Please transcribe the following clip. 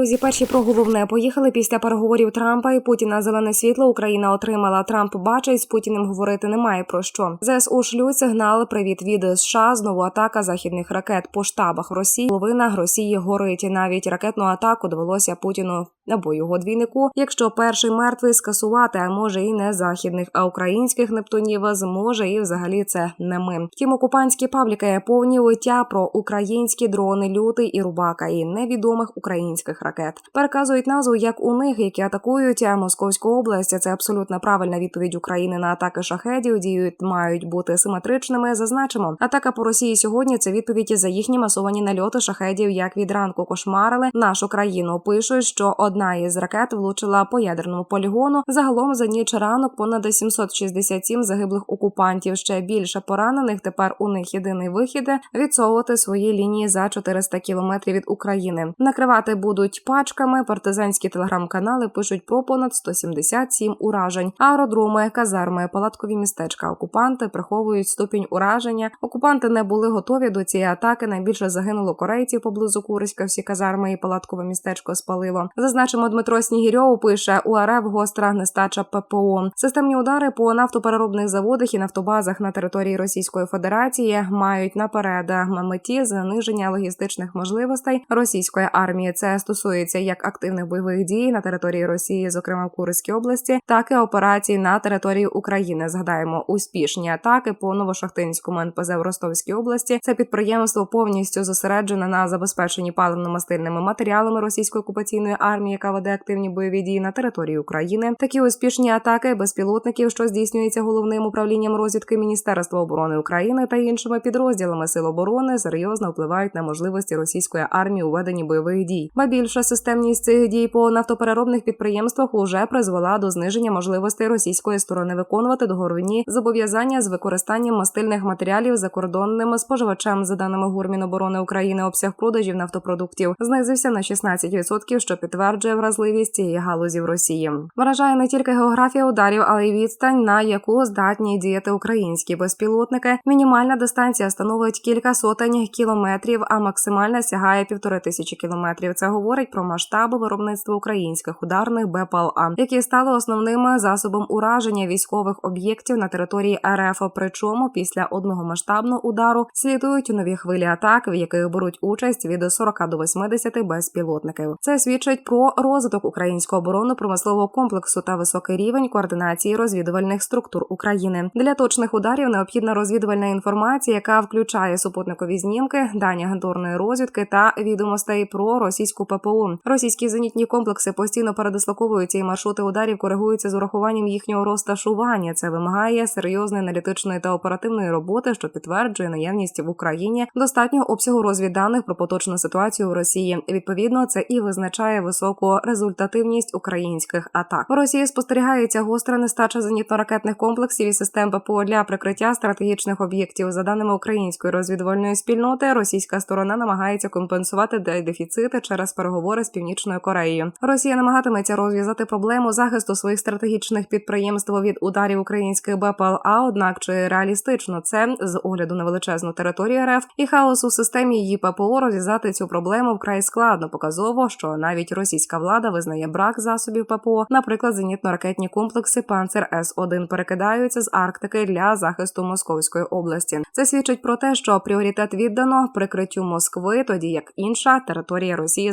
друзі, перші про головне поїхали після переговорів Трампа і Путіна. Зелене світло Україна отримала. Трамп бачить з Путіним говорити немає про що. ЗСУ шлють сигнал. Привіт від США. Знову атака західних ракет по штабах Росії. Половина Росії горить. Навіть ракетну атаку довелося Путіну або його двійнику. Якщо перший мертвий скасувати, а може і не західних, а українських нептунів зможе, і взагалі це не ми. Втім, окупантські пабліки повні виття про українські дрони, лютий і рубака і невідомих українських ракет. Переказують назву як у них, які атакують Московську область. Це абсолютно правильна відповідь України на атаки шахедів. Діють мають бути симетричними. Зазначимо, атака по Росії сьогодні це відповідь за їхні масовані нальоти шахедів, як від ранку кошмарили нашу країну. Пишуть, що одна із ракет влучила по ядерному полігону. Загалом за ніч ранок понад 767 загиблих окупантів. Ще більше поранених. Тепер у них єдиний вихід відсовувати свої лінії за 400 кілометрів від України. Накривати будуть пачками. Партизанські телеграм-канали пишуть про понад 177 уражень. Аеродроми, казарми, палаткові містечка. Окупанти приховують ступінь ураження. Окупанти не були готові до цієї атаки. Найбільше загинуло корейців поблизу Курська. Всі казарми і палаткове містечко спалило. Зазначимо, Дмитро Снігірьов пише у РФ гостра нестача ППО. Системні удари по нафтопереробних заводах і нафтобазах на території Російської Федерації мають наперед меті заниження логістичних можливостей російської армії. Це стосується як активних бойових дій на території Росії, зокрема в Курській області, так і операцій на території України. Згадаємо успішні атаки по Новошахтинському НПЗ в Ростовській області. Це підприємство повністю зосереджене на забезпеченні паливно-мастильними матеріалами російської окупаційної армії, яка веде активні бойові дії на території України. Такі успішні атаки безпілотників, що здійснюються головним управлінням розвідки Міністерства оборони України та іншими підрозділами сил оборони, серйозно впливають на можливості російської армії у веденні бойових дій. Ба більше системність цих дій по нафтопереробних підприємствах уже призвела до зниження можливостей російської сторони виконувати договірні зобов'язання з використанням мастильних матеріалів закордонним споживачам. За даними Гурміноборони України, обсяг продажів нафтопродуктів знизився на 16%, що підтверджує вразливість цієї галузі в Росії. Вражає не тільки географія ударів, але й відстань, на яку здатні діяти українські безпілотники. Мінімальна дистанція становить кілька сотень кілометрів, а максимальна сягає півтори тисячі кілометрів. Це говорить про масштаби виробництва українських ударних БПЛА, які стали основним засобом ураження військових об'єктів на території РФ. Причому після одного масштабного удару слідують нові хвилі атак, в яких беруть участь від 40 до 80 безпілотників. Це свідчить про розвиток українського оборонно-промислового комплексу та високий рівень координації розвідувальних структур України. Для точних ударів необхідна розвідувальна інформація, яка включає супутникові знімки, дані агентурної розвідки та відомостей про російську ППО. Російські зенітні комплекси постійно передислоковуються і маршрути ударів коригуються з урахуванням їхнього розташування. Це вимагає серйозної аналітичної та оперативної роботи, що підтверджує наявність в Україні достатнього обсягу розвідданих про поточну ситуацію у Росії. Відповідно, це і визначає високу результативність українських атак. У Росії спостерігається гостра нестача зенітно-ракетних комплексів і систем ППО для прикриття стратегічних об'єктів. За даними української розвідувальної спільноти, російська сторона намагається компенсувати дефіцити через переговори з північною Кореєю. Росія намагатиметься розв'язати проблему захисту своїх стратегічних підприємств від ударів українських БПЛА. Однак чи реалістично це з огляду на величезну територію РФ і хаос у системі її ППО розв'язати цю проблему вкрай складно. Показово, що навіть російська влада визнає брак засобів ППО, наприклад, зенітно-ракетні комплекси Панцер С 1 перекидаються з Арктики для захисту Московської області. Це свідчить про те, що пріоритет віддано прикриттю Москви, тоді як інша територія Росії